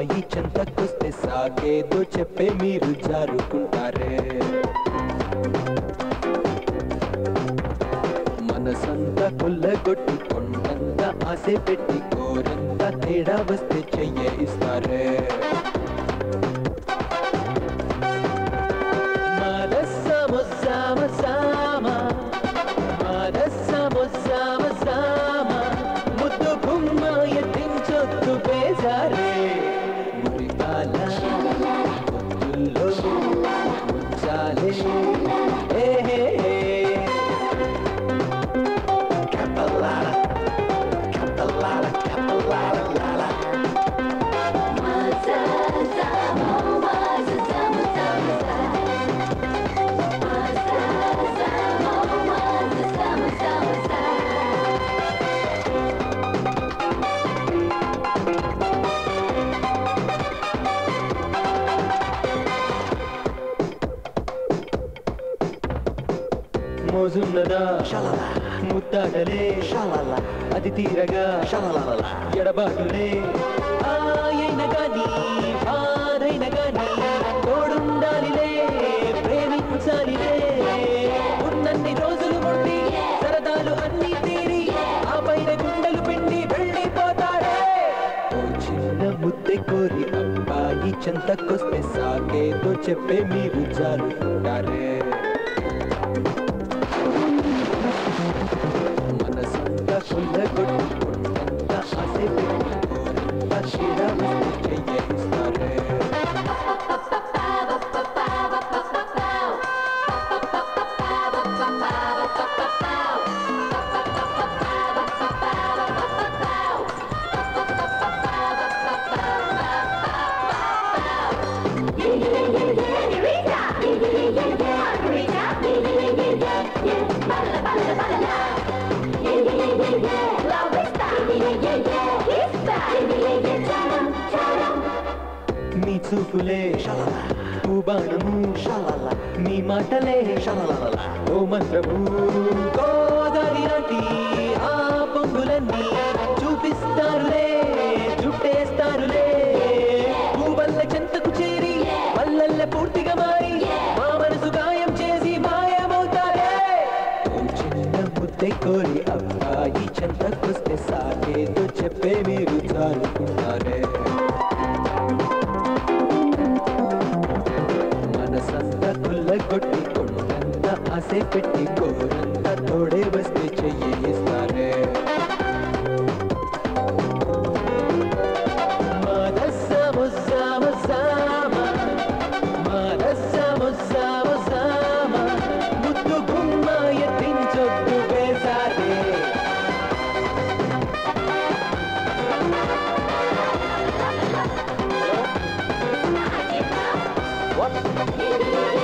చిన్న ముద్దె కోరి అబ్బాయి చెంతకొస్తే సాగేదో చెప్పే మీరు జారుకుంటారే మనసంతా కొల్లగొట్టి కొండంతా ఆశ పెట్టి కోరంతా తేడా వస్తే చెయ్య ఇస్తారే है మోజున్నదా ముద్దాడలే అది తీరగా. ఎడబాటులే. ఆయన గాని బాధైన గాని తోడుండాలిలే ప్రేమించాలిలే. ఉన్నన్ని రోజులు మొండి సరదాలు అన్ని తీరి ఆ పైన గుండెలు పిండి వెళ్ళిపోతారే ఓ చిన్న ముద్దె కోరి అబ్బాయి చెంతకొస్తే సాగేదో చెప్పే మీరు జారుకుంటారే good. చూపులే పూబాణము నీ మాటలే ఓ మంత్రము. గోదావరి లాంటి ఆ పొంగులన్నీ చూపిస్తారులే చుట్టేస్తారులే. పూవల్ల చెంతకు చేరి వల్లల్ల పూర్తిగా మారి మా మనసు గాయం చేసి మాయమవుతారే. చిన్న ముద్దె కోరి అబ్బాయి చెంతకొస్తే సాగేదో చెప్పే ಕೊಟ್ಟಿಕೊಡು ಆಸೆ ಪೆಟ್ಟಿಕೋ ನನ್ನ ತೋಡೆ ಬಸ್ತಿ ಚಯಿಸ್ತಾನೆ What?